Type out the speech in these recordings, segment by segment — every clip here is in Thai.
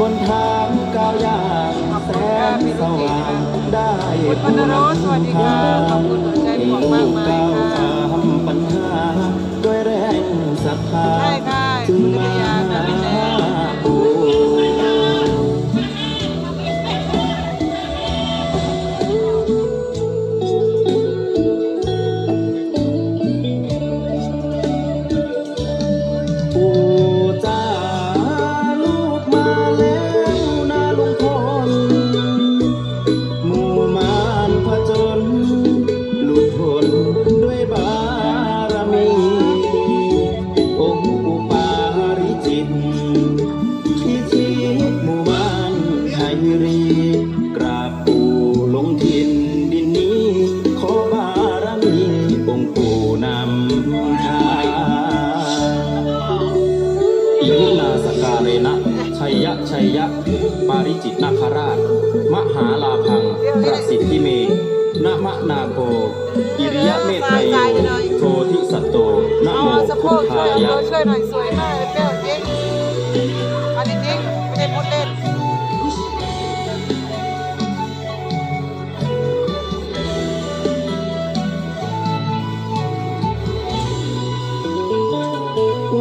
บนทางก้าวย่างแสนสว่างได้คุณพนโรสสวัสดีค่ะขอบคุณหัวใจบวกมากมายก้าวค่ะข้ามปัญหาด้วยแรงศรัทธาใช่ค่ะจึงคุณมา ตโตนะเอาสะโพกช่วยเอาช่วยหน่อยสวยมากเปรี้ยวจริงอันนี้จริงไม่ได้พูดเล่น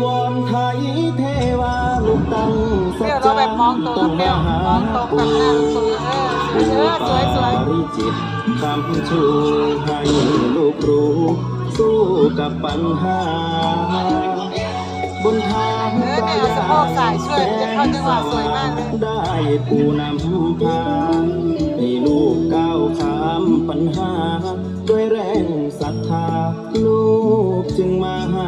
วอนไทยเทวาลูกตั้งเปรี้ยวเราแบบมองตรงเปรี้ยวมองตรงกับหน้าสูงเออเออสวยสวย ปาริจิตคำชูให้ลูกรู้ สู้กับปัญหา บนทางเออเนี่ยสะโพกใส่ช่วยจะเข้าจังหวะสวยมากเลยได้ปูนำพาให้ลูกก้าวข้ามปัญหา ด้วยแรงศรัทธา ลูกจึงมาหา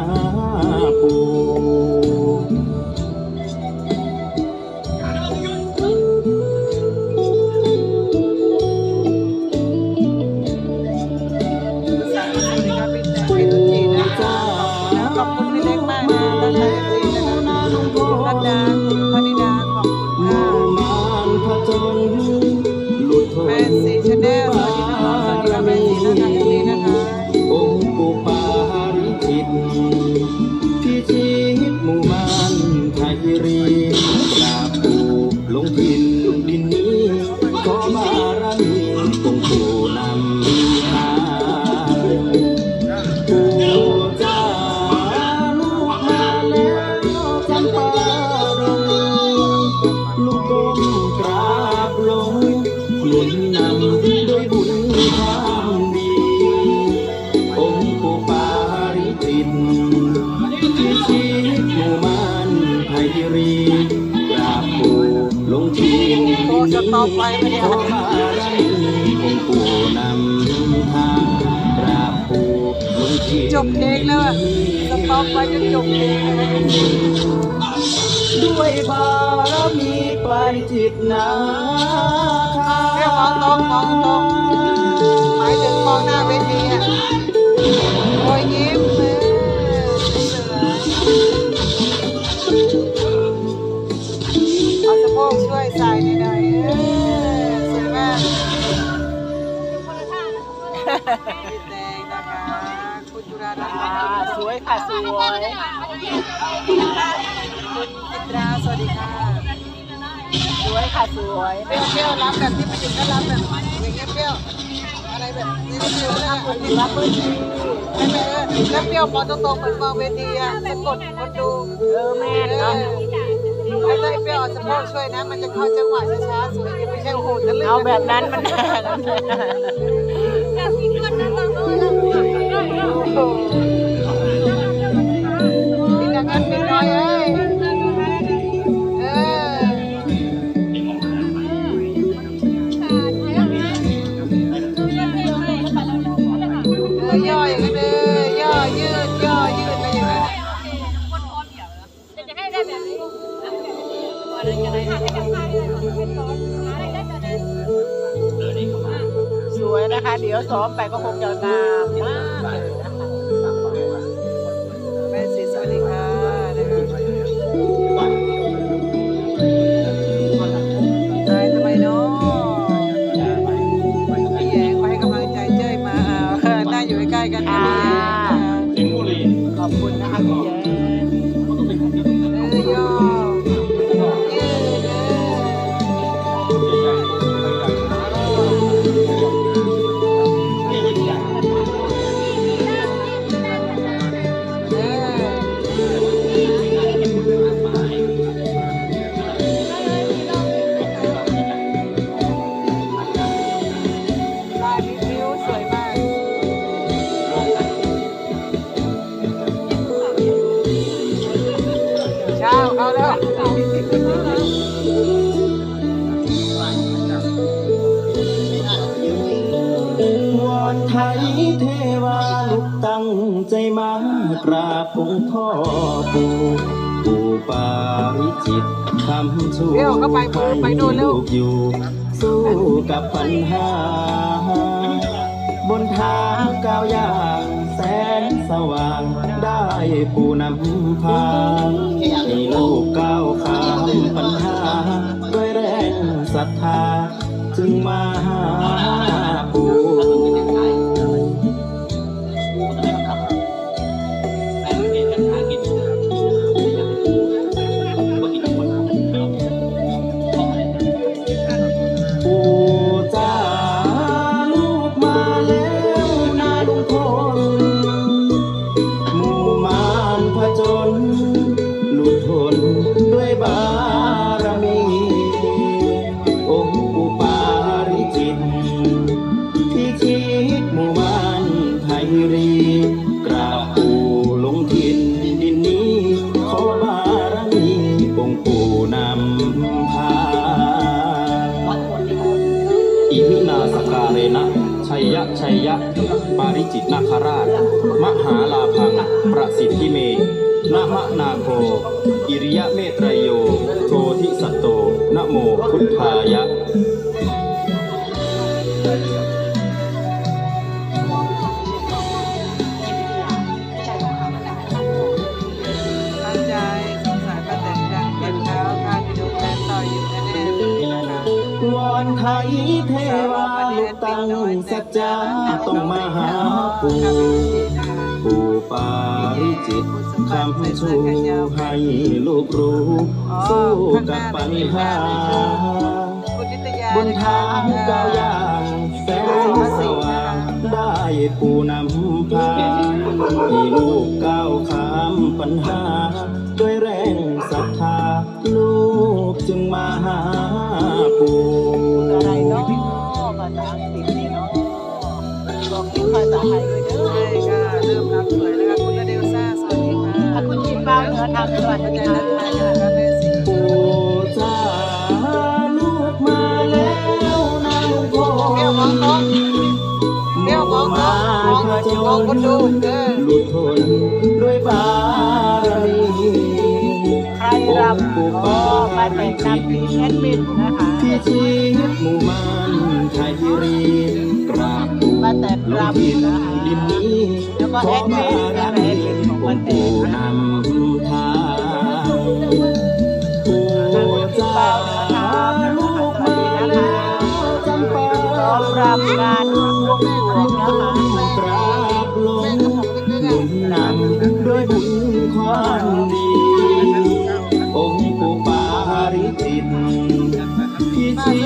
จบเพลงแล้วสต็อปไปจนจบเพลงด้วยบารมีปจิตนาคาแค่มองตรงมองตรงหมายถึงมองหน้าเวทีอะโอ้ยยิ้มเลย ค่ะสวยคุณจิตราสวัสดีค่ะ สวยค่ะสวยเปรี้ยวเปรี้ยวรับแบบที่ไม่ถึงก็รับแบบอย่างเงี้ยเปรี้ยวอะไรแบบนี้เปรี้ยวแล้วคุณรับเพื้นที่ไม่ไม่เออแล้วเปรี้ยวมองตรงๆเหมือนมองเวทีอะสะกดคนดูเออแม่เนาะอแล้ไอ้เปรี้ยวสะโพกช่วยนะ มันจะเข้าจังหวะช้าๆสวยไม่ใช่โอ้โหทะลึ่งเอาแบบนั้นมันโอ้โหอีก ย่ออย่างนั้นเลยย่อยืดย่อยืดไปอย่างนั้นสวยนะคะ เดี๋ยวซ้อมไปก็คงจะงามมาก ใจมากราบองพ่อปู่ปู่ปาวิจิตทำเข้าไปปู่ไปดูเร็ว ลูกอยู่ สู้กับปัญหา บนทางก้าวย่างแสนสว่างได้ปู่นำพาให้ลูกก้าวข้ามปัญหา ด้วยแรงศรัทธา จึงมาหาปู่ ประสิทธิเมนะมะนาโคอิริยะเมตรยโย โททิสัตโตนะโมพุทธายะตั้งใจสงสารป้าแตนดังเก็บเท้าข้าที่ดูแลต่ออยู่แน่ๆเลยนะคะวอนไทยเทวาลูกตั้งสัจจาต้องมาหาปู่ปู่ปาริ จิตคำชูให้ลูกรู้สู้กับปัญหาบนทางก้าวย่างแสงสว่างได้ปูนำพาให้ลูกก้าวข้ามปัญหา ด้วยแรงศรัทธา ลูกจึงมาหาปูอะไรเนาะภาษาอังกฤษนี่เนาะบอกคิดภาษาไทยเลยเด้อใช่ค่ะเริ่มรับสวย บ้างเหนือทางสวัสเข้าดีใจค่ะแล้วค่ะแม่สิปูจ้าลูกมาแล้วนะลุงพ่อเบี้ยวมองน้องวมองน้องมองมองคนดูเด้อหลุดทนด้วยบารมีใครรับอ๋อมาแต่งนำพีแอดมินนะคะที่ชีวิตหมู่มานไทยรีกราบปู่มาแต่ลงรับดินดินนี้แล้วก็ขอบานรมีแอดมินของอมางค์แต่ปู่นำทาง จ้าลูกมาแล้วจำปาพร้อมรับการบวงสรวงนะคะกราบลงหนุนนำด้วยบุญความดี องค์ปู่ปาริจิตที่ชี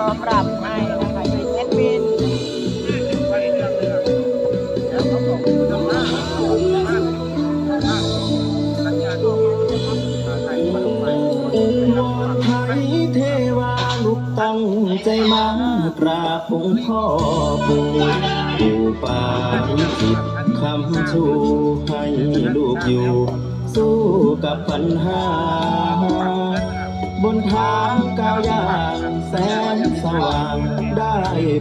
ก็ปรับให้นะคะเช็ดบินทวาลูกตั้งใจมัากราบองค์พ่อปู่ปู่ปาริจิตคำชูให้ลูกอยู่ สู้กับปัญหา บนทางก้าวย่าง แสงสว่างได้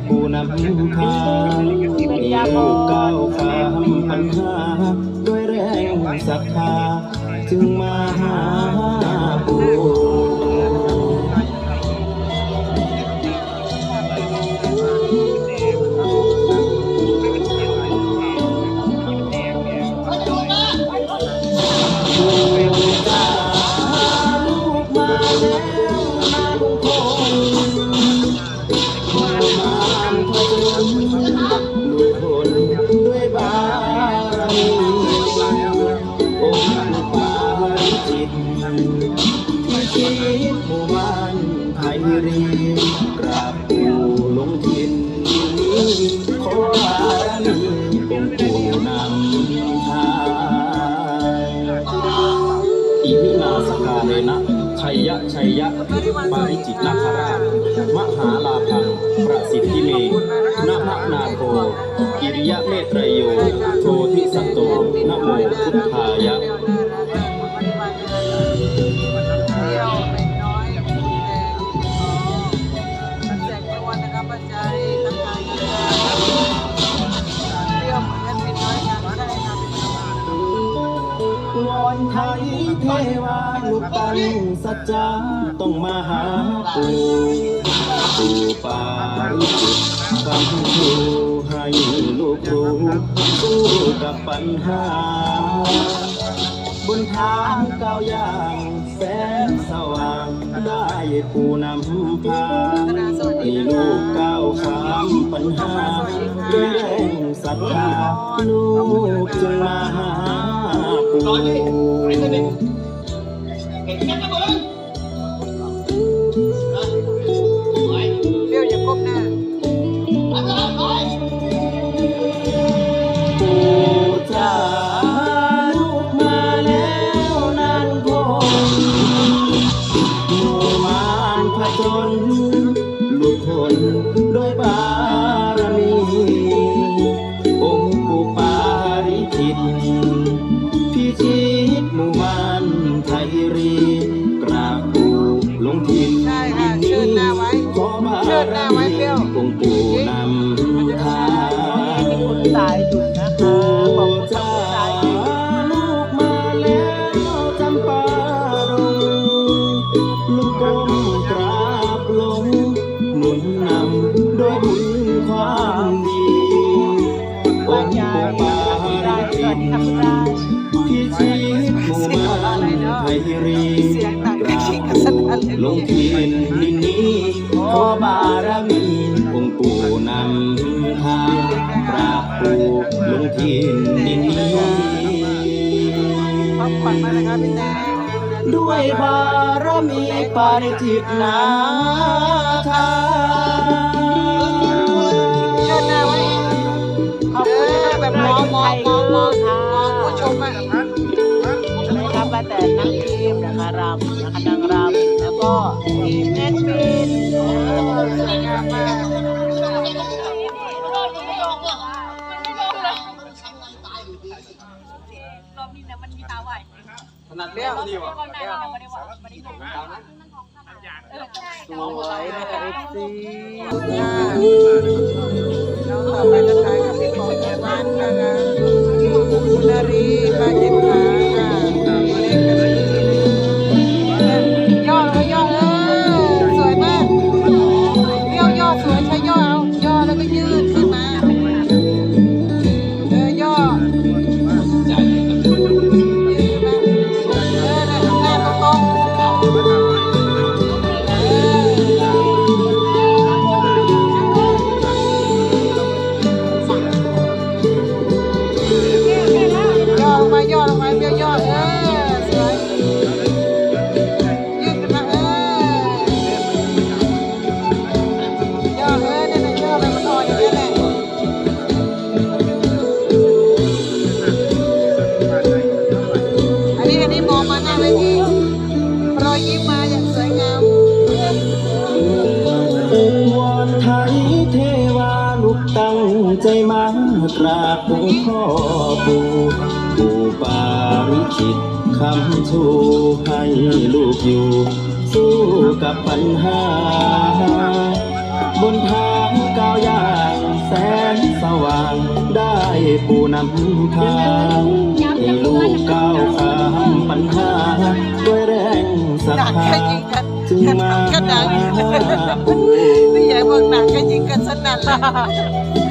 ปูนำทางมีลูกก้าวข้ามปัญหาด้วยแรงศรัทธาจึงมาหา ปาริจิตนาคราช มหาลาภัง ประสิทธิเมนะมะนาโคกิริยะเมตรโย โทธิสัตโตนโมพุทธายะ อนไทยเทวาลูกตั้งสัจจาต้องมาหาปู่ปู่ปาริจิตคำชูให้ลูกรู้สู้กับปัญหา บนทางก้าวย่างแสนสว่างได้ปูนำพาให้ลูกก้าวข้ามปัญหาด้วยแรงศรัทธาลูกจึงมาหา ปู่ งที่ดินนี้ขอบารมีองค์ปู่นำทางกราบปู่ลงที่ดินนี้พักผ่อนมาเลยครับพี่แตงด้วยบารมีปาริจิตนาคาเชิญหน้าไว้ขอบคุณนะคะแบบมองมองมองมองมองผู้ชมนะครับแต่นักทีมนะคะรำนะคะนาง ทีมแอดมินสวยงามมากถนัดเลี้ยวดีวะสวยนะคะเอฟซีน้องต่อไปก็ถ่ายกับพี่ของแม่บ้านนะคะ คำชูให้ลูกอยู่ สู้กับปัญหา บนทางก้าวย่างแสนสว่างได้ปูนำทางให้ลูกก้าวข้ามปัญหา ด้วยแรงศรัทหนังธาก็ยิงกันจึงมาก็ดังหาปู นี่ใหญ่บอกหนังก็ยิงกันสนั่นเลย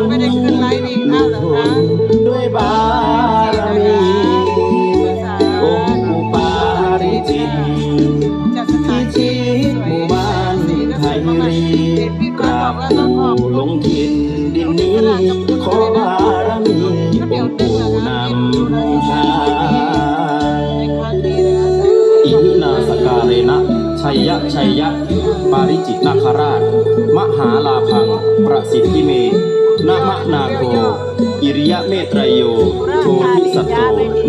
ผจญไม่ได้ขึ้นไลฟ์ดีอ้าเหรอคะด้วยบารมีองค์อุปาริจิตจากสถาที่ชีตหมู่บ้านไทยรีกราบปู่ลงทินดินนี้ขอบารมีองค์ปู่นำทางอิมินาสการเรนะชัยยะชัยยะ ปาริจิตนาคราช มหาลาพัง ประสิทธิเม นะมะนาโคอิริยะเมตรยโย โททิสัตโต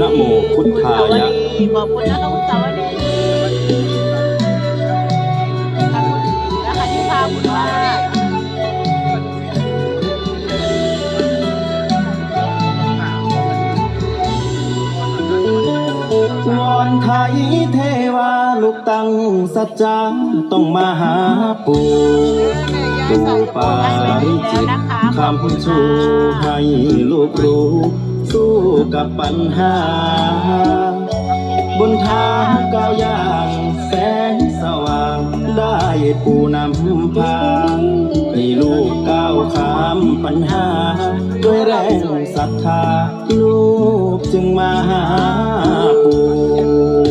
นะโมพุทธายะขอบคุณนะน้องสาวดีนะคะที่พาบุญว่าวอนไทยเทวาลูกตั้งสัจจาต้องมาหาปู่ ปู่ปาริจิตคำชูให้ลูกรู้ สู้กับปัญหา บนทางก้าวย่างแสงสว่าง ได้ปูนำพาให้ลูกก้าวข้ามปัญหา ด้วยแรงศรัทธา ลูกจึงมาหาปู่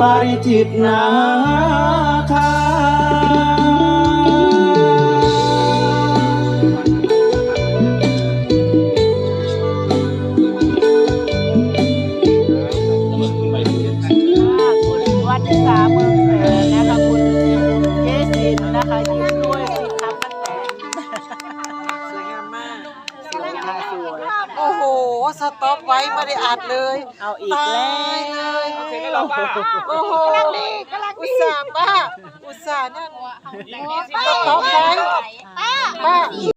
ปาริจิตนาคาคุณวัดที่สามเมืองแสนนะคะคุณเจสินนะคะยิ้มด้วยสิครับป้าแตนสวยงามมากสวยค่ะสวยโอ้โห สต็อปไว้ไม่ได้อัดเลย เอาอีกแล้ว โอ้โหอุตส่าห์ป้าอุตส่าห์นั่นสต็อปไว้ป้า